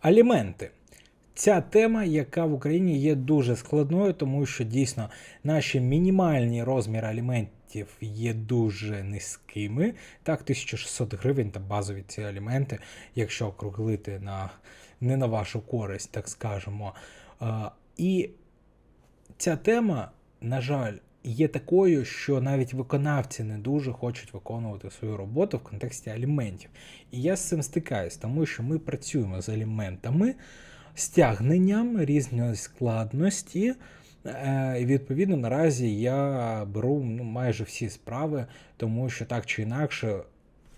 Аліменти. Ця тема, яка в Україні є дуже складною, тому що дійсно наші мінімальні розміри аліментів є дуже низькими. Так, 1600 гривень та базові ці аліменти, якщо округлити на не на вашу користь, так скажемо. І ця тема, на жаль, є такою, що навіть виконавці не дуже хочуть виконувати свою роботу в контексті аліментів. І я з цим стикаюсь, тому що ми працюємо з аліментами, стягненням різної складності. Е, І відповідно наразі я беру ну, майже всі справи, тому що так чи інакше.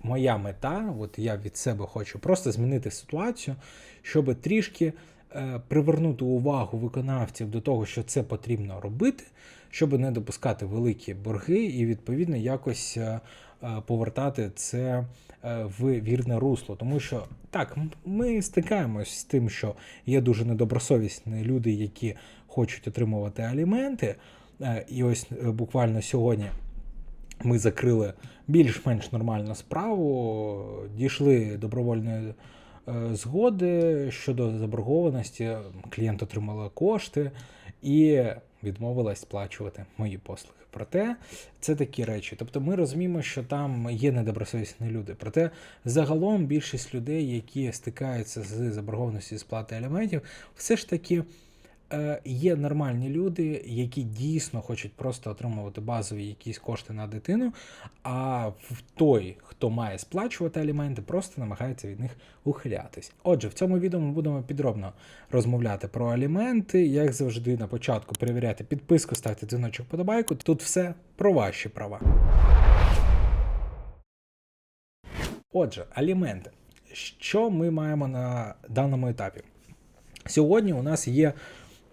Моя мета, от я від себе хочу просто змінити ситуацію, щоб трішки е, привернути увагу виконавців до того, що це потрібно робити, щоб не допускати великі борги і відповідно якось е, е, повертати це е, в вірне русло. Тому що так, ми стикаємось з тим, що є дуже недобросовісні люди, які хочуть отримувати аліменти. І ось буквально сьогодні ми закрили більш-менш нормальну справу, дійшли добровольної згоди щодо заборгованості. Клієнт отримала кошти і відмовилась сплачувати мої послуги. Проте це такі речі. Тобто ми розуміємо, що там є недобросовісні люди. Проте загалом більшість людей, які стикаються з заборгованістю сплати аліментів, все ж таки є нормальні люди, які дійсно хочуть просто отримувати базові якісь кошти на дитину, а той, хто має сплачувати аліменти, просто намагається від них ухилятись. Отже, в цьому відео ми будемо підробно розмовляти про аліменти. Як завжди, на початку перевіряти підписку, ставте дзвіночок подобайку. Тут все про ваші права. Отже, аліменти. Що ми маємо на даному етапі? Сьогодні у нас є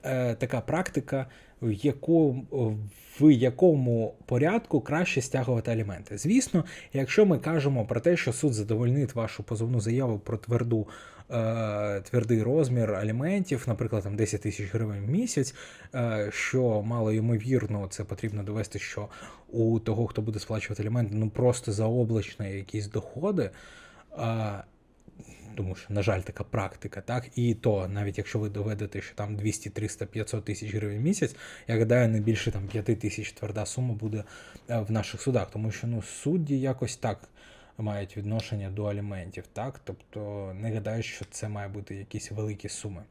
е, така практика, в якому, в якому порядку краще стягувати аліменти. Звісно, якщо ми кажемо про те, що суд задовольнить вашу позовну заяву про тверду, е, твердий розмір аліментів, наприклад, там 10 тисяч гривень в місяць, е, що мало ймовірно, це потрібно довести, що у того, хто буде сплачувати аліменти, ну просто заоблачні якісь доходи. Тому що, на жаль, така практика, так? І то, навіть якщо ви доведете, що там 200, 300, 500 тисяч гривень в місяць, я гадаю, не більше там 5 тисяч тверда сума буде е, в наших судах, тому що ну, судді якось так мають відношення до аліментів, так? Тобто не гадаю, що це має бути якісь великі суми.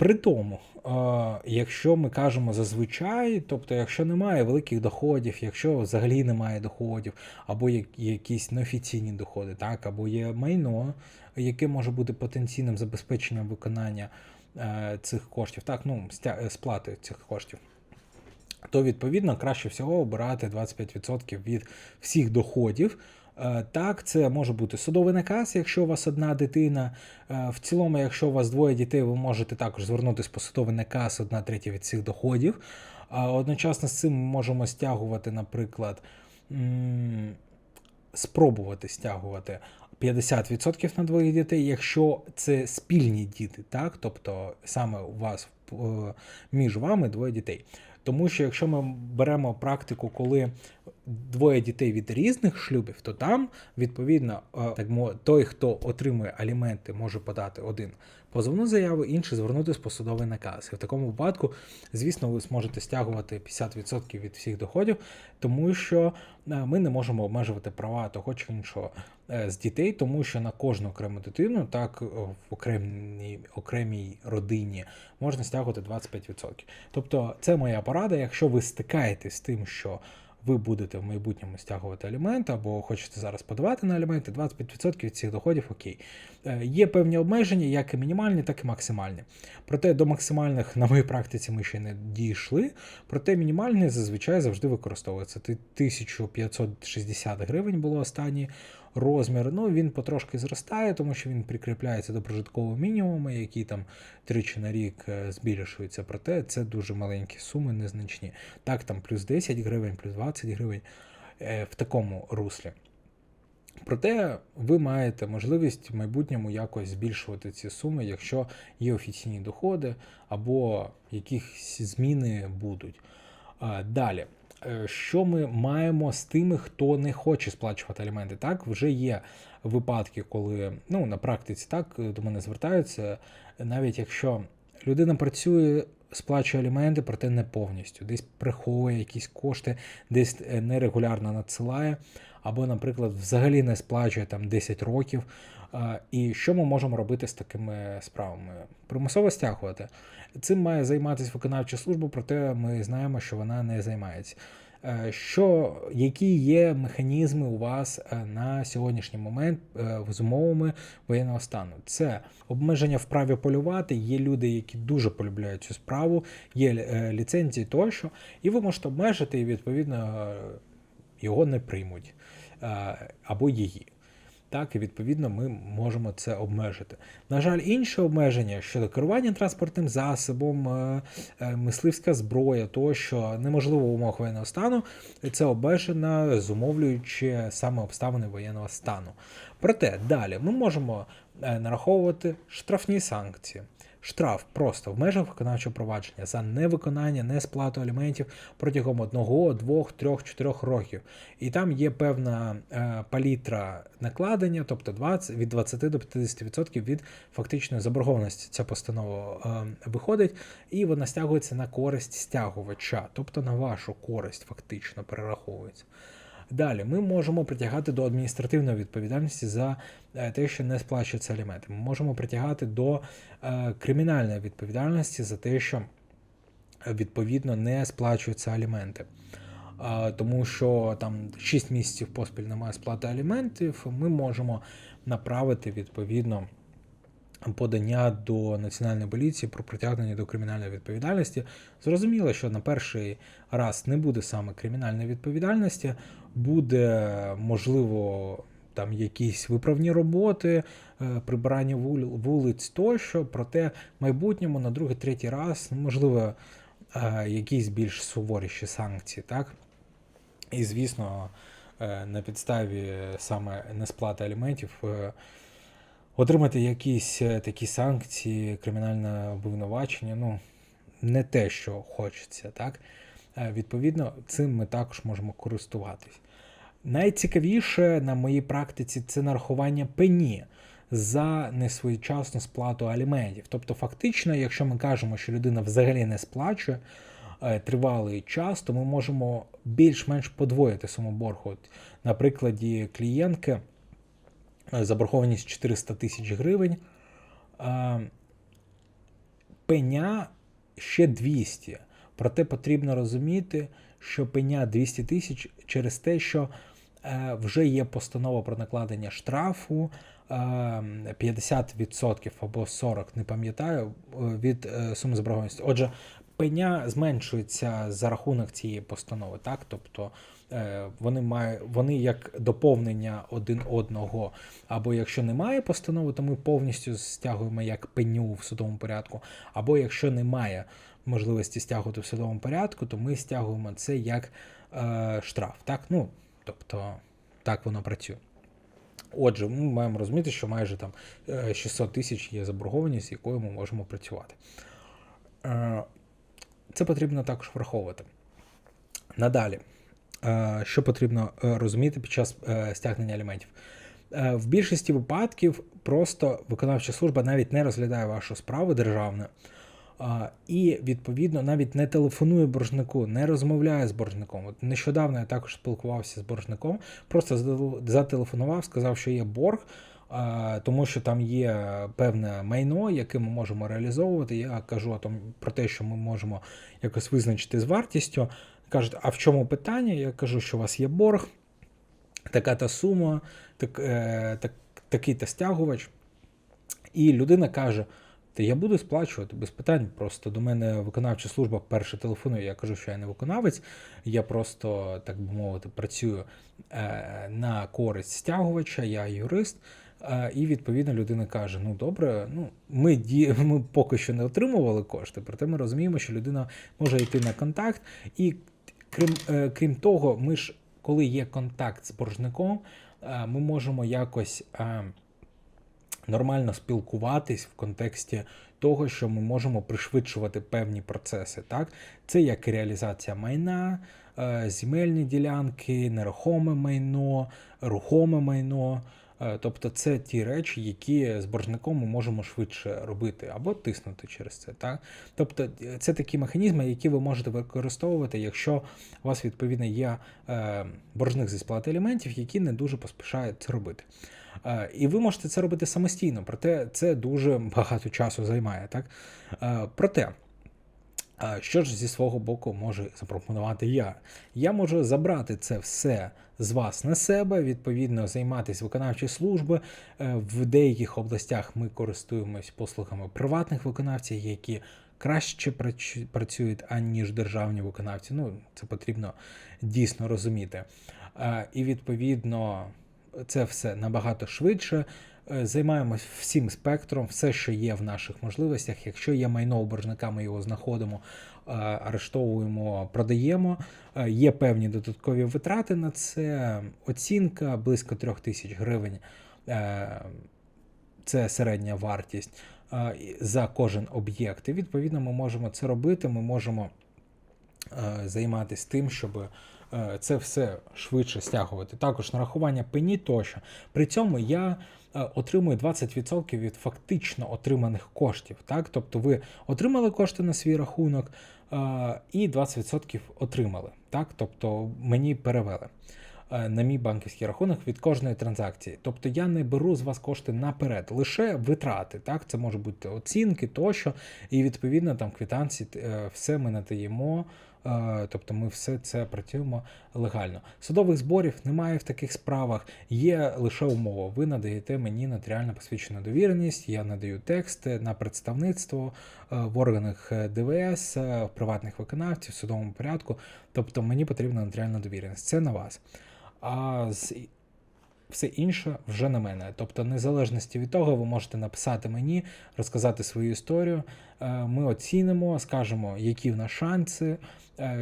При тому, е, якщо ми кажемо зазвичай, тобто, якщо немає великих доходів, якщо взагалі немає доходів, або якісь неофіційні доходи, так, або є майно, яке може бути потенційним забезпеченням виконання е, цих коштів, так, ну, е, сплати цих коштів. То відповідно краще всього обирати 25% від всіх доходів. Е, Так, це може бути судовий наказ, якщо у вас одна дитина. Е, В цілому, якщо у вас двоє дітей, ви можете також звернутися по судовий наказ, одна третя від цих доходів. Одночасно з цим ми можемо стягувати, наприклад, спробувати стягувати 50% на двоїх дітей, якщо це спільні діти, так? тобто саме у вас е, між вами двоє дітей. Тому що якщо ми беремо практику, коли двоє дітей від різних шлюбів, то там відповідно е, так той, хто отримує аліменти, може подати один позовну заяву, інший звернутися по судовий наказ. І в такому випадку, звісно, ви зможете стягувати 50% від всіх доходів, тому що е, ми не можемо обмежувати права того чи іншого е, з дітей, тому що на кожну окрему дитину, так в окремій, окремій родині можна стягувати 25%. Тобто, це моя порада. Якщо ви стикаєтесь з тим, що ви будете в майбутньому стягувати аліменти або хочете зараз подавати на аліменти, 25% від цих доходів окей. Е, Є певні обмеження, як і мінімальні, так і максимальні. Проте до максимальних на моїй практиці ми ще не дійшли. Проте мінімальні зазвичай завжди використовується. 1560 гривень було останній розмір. Ну він потрошки зростає, тому що він прикріпляється до прожиткового мінімуму, який там тричі на рік е, збільшується. Проте це дуже маленькі суми, незначні. Так, там плюс 10 гривень, плюс 20 гривень е, в такому руслі. Проте ви маєте можливість в майбутньому якось збільшувати ці суми, якщо є офіційні доходи або якісь зміни будуть. Далі, що ми маємо з тими, хто не хоче сплачувати аліменти? Так, вже є випадки, коли ну, на практиці так до мене звертаються, навіть якщо людина працює, сплачує аліменти, проте не повністю, десь приховує якісь кошти, десь е, нерегулярно надсилає, або, наприклад, взагалі не сплачує там 10 років. І що ми можемо робити з такими справами? Примусово стягувати. Цим має займатися виконавча служба, проте ми знаємо, що вона не займається. Е, Що, які є механізми у вас е, на сьогоднішній момент е, з умовами воєнного стану? Це обмеження в праві полювати. Є люди, які дуже полюбляють цю справу, є ліцензії тощо, і ви можете обмежити, і відповідно його не приймуть або її. Так, і відповідно ми можемо це обмежити. На жаль, інше обмеження щодо керування транспортним засобом, е, е, мисливська зброя, тощо неможливо в умовах воєнного стану, це обмежено, зумовлюючи саме обставини воєнного стану. Проте далі ми можемо е, нараховувати штрафні санкції. Штраф просто в межах виконавчого провадження за невиконання, несплату аліментів протягом 1, 2, 3, 4 років. І там є певна е, палітра накладення, тобто 20, від 20 до 50% від фактичної заборгованості. Ця постанова е, виходить, і вона стягується на користь стягувача, тобто на вашу користь фактично перераховується. Далі ми можемо притягати до адміністративної відповідальності за е, те, що не сплачуються аліменти. Ми можемо притягати до е, кримінальної відповідальності за те, що е, відповідно не сплачуються аліменти. Тому що там 6 місяців поспіль немає сплати аліментів, ми можемо направити відповідно подання до національної поліції про притягнення до кримінальної відповідальності. Зрозуміло, що на перший раз не буде саме кримінальної відповідальності, буде можливо там якісь виправні роботи, е, прибирання вулиць тощо. Проте в майбутньому на другий, третій раз ну, можливо е, якісь більш суворіші санкції, так? І звісно, е, на підставі саме несплати аліментів. Отримати якісь е, такі санкції, кримінальне обвинувачення, ну, не те, що хочеться, так? Е, Відповідно, цим ми також можемо користуватись. Найцікавіше на моїй практиці це нарахування пені за несвоєчасну сплату аліментів. Тобто, фактично, якщо ми кажемо, що людина взагалі не сплачує е, тривалий час, то ми можемо більш-менш подвоїти суму боргу. От, на прикладі клієнтки заборгованість 400 тисяч гривень. е, Пеня ще 200. Проте потрібно розуміти, що пеня 200 тисяч через те, що е, вже є постанова про накладення штрафу е, 50% або 40%, не пам'ятаю, е, від е, суми заборгованості. Отже, пеня зменшується за рахунок цієї постанови, так? Тобто е, вони мають вони як доповнення один одного. Або якщо немає постанови, то ми повністю стягуємо як пеню в судовому порядку. Або якщо немає можливості стягувати в судовому порядку, то ми стягуємо це як е, штраф. Так? Ну, тобто, так воно працює. Отже, ми маємо розуміти, що майже там е, 600 тисяч є заборгованість, з якою ми можемо працювати. Це потрібно також враховувати. Надалі, е, що потрібно е, розуміти під час е, стягнення аліментів? В більшості випадків просто виконавча служба навіть не розглядає вашу справу державну. І відповідно навіть не телефонує боржнику, не розмовляє з боржником. От нещодавно я також спілкувався з боржником, просто зателефонував, сказав, що є борг, тому що там є певне майно, яке ми можемо реалізовувати. Я кажу о том, про те, що ми можемо якось визначити з вартістю. Кажуть, а в чому питання? Я кажу, що у вас є борг, така та сума, так, е, так, такий та стягувач. І людина каже: Та я буду сплачувати без питань. Просто до мене виконавча служба перше телефонує. Я кажу, що я не виконавець, я просто, так би мовити, працюю е, на користь стягувача, я юрист. І відповідно людина каже: Ну добре, ну ми ді... ми поки що не отримували кошти, проте ми розуміємо, що людина може йти на контакт. І крім, е, крім того, ми ж, коли є контакт з боржником, е, ми можемо якось. е, нормально спілкуватись в контексті того, що ми можемо пришвидшувати певні процеси. Так? Це як реалізація майна, земельні ділянки, нерухоме майно, рухоме майно. Е, Тобто це ті речі, які з боржником ми можемо швидше робити або тиснути через це. Так? Тобто е, це такі механізми, які ви можете використовувати, якщо у вас відповідно є е, боржник зі сплати елементів, які не дуже поспішають це робити. І ви можете це робити самостійно, проте це дуже багато часу займає. Так? Проте. Що ж зі свого боку можу запропонувати я? Я можу забрати це все з вас на себе, відповідно, займатися виконавчою службою. Е, В деяких областях ми користуємось послугами приватних виконавців, які краще працюють, аніж державні виконавці. Ну, це потрібно дійсно розуміти. Е, І відповідно це все набагато швидше. Е, Займаємось всім спектром, все, що є в наших можливостях. Якщо є майно у боржника, ми його знаходимо, е, арештовуємо, продаємо. Е, Є певні додаткові витрати на це. Оцінка близько трьох тисяч гривень. Це середня вартість за кожен об'єкт. І відповідно ми можемо це робити. Ми можемо займатися тим, щоб це все швидше стягувати. Також нарахування пені тощо. При цьому я е, отримую 20% від фактично отриманих коштів. Так? Тобто ви отримали кошти на свій рахунок е, і 20% отримали. Так? Тобто мені перевели. е, На мій банківський рахунок від кожної транзакції. Тобто я не беру з вас кошти наперед, лише витрати. Так? Це може бути оцінки тощо, і відповідно там квитанції, все ми надаємо. Е, Тобто ми все це працюємо легально. Судових зборів немає в таких справах, є лише умова. Ви надаєте мені нотаріально посвідчену довіреність, я надаю тексти на представництво е, в органах е, ДВС, в приватних виконавців, в судовому порядку. Тобто мені потрібна нотаріальна довіреність. Це на вас. А з все інше вже на мене. Тобто, незалежності від того, ви можете написати мені, розказати свою історію. Ми оцінимо, скажемо, які в нас шанси,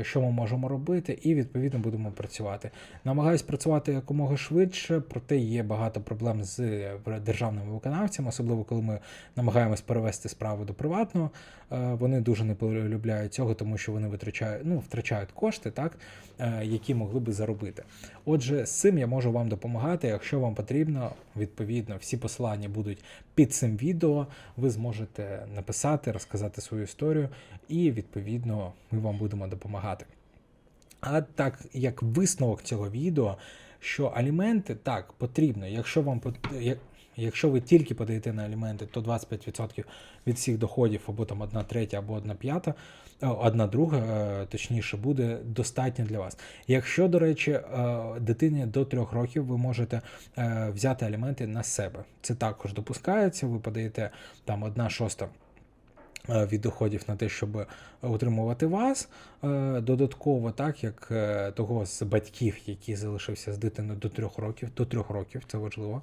що ми можемо робити, і відповідно будемо працювати. Намагаюсь працювати якомога швидше, проте є багато проблем з е, державними виконавцями, особливо коли ми намагаємось перевести справу до приватного. Е, Вони дуже не полюбляють цього, тому що вони витрачають, ну, втрачають кошти, так, е, які могли би заробити. Отже, з цим я можу вам допомагати. Якщо вам потрібно, відповідно, всі посилання будуть під цим відео. Ви зможете написати, розказати свою історію, і відповідно ми вам будемо допомагати. А так як висновок цього відео, що аліменти так потрібно, якщо вам Якщо ви тільки подаєте на аліменти, то 25% від всіх доходів, або там 1 третя, або 1 п'ята, е, одна друга, е, точніше, буде достатньо для вас. Якщо, до речі, е, дитині до 3 років ви можете взяти аліменти на себе. Це також допускається, ви подаєте там 1 шоста від доходів на те, щоб утримувати вас е, додатково, так як е, того з батьків, який залишився з дитиною до 3 років, до 3 років, це важливо.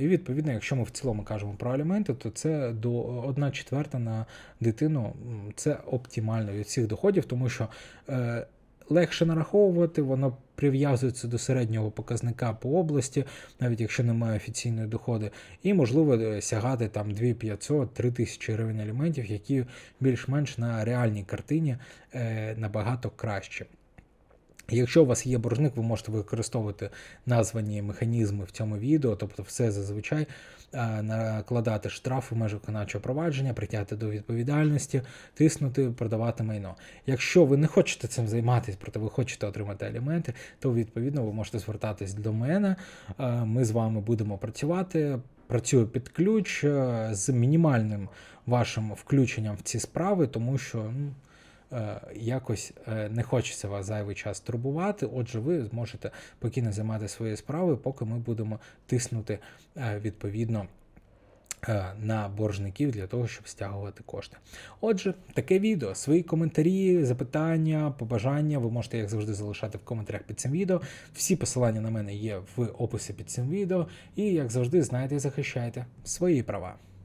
І відповідно, якщо ми в цілому кажемо про аліменти, то це до 1 четверта на дитину це оптимально від всіх доходів, тому що е, легше нараховувати, воно прив'язується до середнього показника по області, навіть якщо немає офіційної доходи, і можливо е, сягати там 2500 3000 гривень аліментів, які більш-менш на реальній картині е, набагато краще. Якщо у вас є боржник, ви можете використовувати названі механізми в цьому відео, тобто все зазвичай е, накладати штраф у межах виконавчого провадження, притягти до відповідальності, тиснути, продавати майно. Якщо ви не хочете цим займатися, проте ви хочете отримати аліменти, то відповідно ви можете звертатись до мене. Е, Ми з вами будемо працювати. Працюю під ключ е, з мінімальним вашим включенням в ці справи, тому що ну, якось е, не хочеться вас зайвий час турбувати. Отже, ви зможете спокійно займати свої справи, поки ми будемо тиснути е, відповідно. е, На боржників для того, щоб стягувати кошти. Отже, таке відео. Свої коментарі, запитання, побажання ви можете, як завжди, залишати в коментарях під цим відео. Всі посилання на мене є в описі під цим відео. І, як завжди, знайте і захищайте свої права.